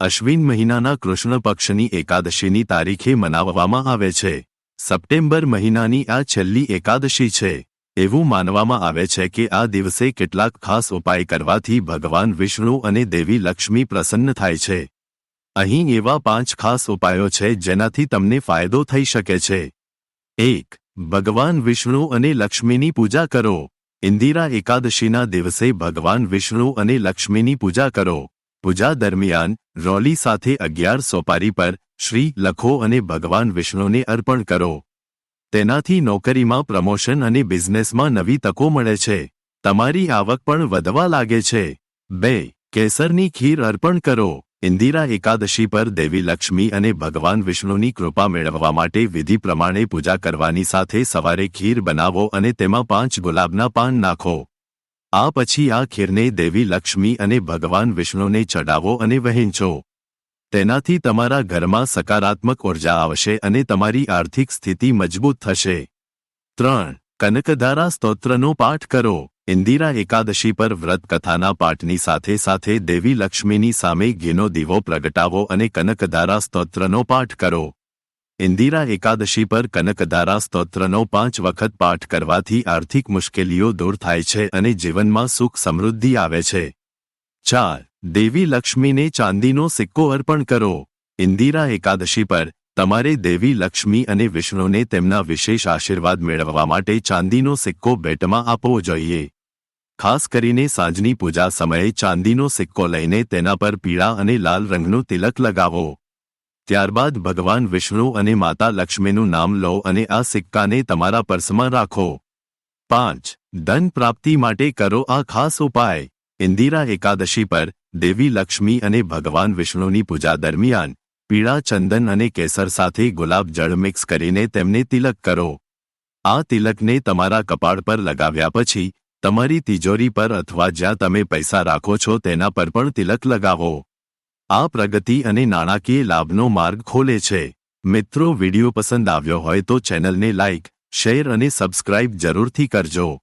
અશ્વિન મહિનાના કૃષ્ણ પક્ષની એકાદશીની તારીખે મનાવવામાં આવે છે. સપ્ટેમ્બર મહિનાની આ છેલ્લી એકાદશી છે. એવું માનવામાં આવે છે કે આ દિવસે કેટલાક ખાસ ઉપાય કરવાથી ભગવાન વિષ્ણુ અને દેવી લક્ષ્મી પ્રસન્ન થાય છે. અહીં એવા પાંચ ખાસ ઉપાયો છે જેનાથી તમને ફાયદો થઈ શકે છે. એક, ભગવાન વિષ્ણુ અને લક્ષ્મીની પૂજા કરો. ઇન્દિરા એકાદશીના દિવસે ભગવાન વિષ્ણુ અને લક્ષ્મીની પૂજા કરો. પૂજા દરમિયાન રોલી સાથે અગિયાર સોપારી પર શ્રી લખો અને ભગવાન વિષ્ણુને અર્પણ કરો. તેનાથી નોકરીમાં પ્રમોશન અને બિઝનેસમાં નવી તકો મળે છે. તમારી આવક પણ વધવા લાગે છે. બે, કેસરની ખીર અર્પણ કરો. ઇન્દિરા એકાદશી પર દેવી લક્ષ્મી અને ભગવાન વિષ્ણુની કૃપા મેળવવા માટે વિધિ પ્રમાણે પૂજા કરવાની સાથે સવારે ખીર બનાવો અને તેમાં પાંચ ગુલાબના પાન નાખો. આ પછી આ ખીરને દેવી લક્ષ્મી અને ભગવાન વિષ્ણુને ચડાવો અને વહેંચો. તેનાથી તમારા ઘરમાં સકારાત્મક ઊર્જા આવશે અને તમારી આર્થિક સ્થિતિ મજબૂત થશે. ત્રણ, કનકધારા સ્તોત્રનો પાઠ કરો. ઇન્દિરા એકાદશી પર વ્રત કથાના પાઠની સાથે સાથે દેવી લક્ષ્મીની સામે ઘીનો દીવો પ્રગટાવો અને કનકધારા સ્તોત્રનો પાઠ કરો. ઇન્દિરા એકાદશી પર કનકધારા સ્તોત્રનો પાંચ વખત પાઠ કરવાથી આર્થિક મુશ્કેલીઓ દૂર થાય છે અને જીવનમાં સુખ સમૃદ્ધિ આવે છે. ચાર, દેવી લક્ષ્મીને ચાંદીનો સિક્કો અર્પણ કરો. ઇન્દિરા એકાદશી પર તમારે દેવી લક્ષ્મી અને વિષ્ણુને તેમના વિશેષ આશીર્વાદ મેળવવા માટે ચાંદીનો સિક્કો ભેટમાં આપવો જોઈએ. ખાસ કરીને સાંજની પૂજા સમયે ચાંદીનો સિક્કો લઈને તેના પર પીળા અને લાલ રંગનું તિલક લગાવો. ત્યારબાદ ભગવાન વિષ્ણુ અને માતા લક્ષ્મીનું નામ લો અને આ સિક્કાને તમારા પર્સમાં રાખો. પાંચ, ધન પ્રાપ્તિ માટે કરો આ ખાસ ઉપાય. ઇન્દિરા એકાદશી પર દેવી લક્ષ્મી અને ભગવાન વિષ્ણુની પૂજા દરમિયાન પીળા ચંદન અને કેસર સાથે ગુલાબ જળ મિક્સ કરીને તેમને તિલક કરો. આ તિલકને તમારા કપાળ પર લગાવ્યા પછી, તમારી તિજોરી પર અથવા જ્યાં તમે પૈસા રાખો છો તેના પર પણ તિલક લગાવો. આ પ્રગતિ અને નાણાકીય લાભનો માર્ગ ખોલે છે. મિત્રો, વીડિયો પસંદ આવ્યો હોય તો ચેનલને લાઇક શેર અને સબસ્ક્રાઇબ જરૂરથી કરજો.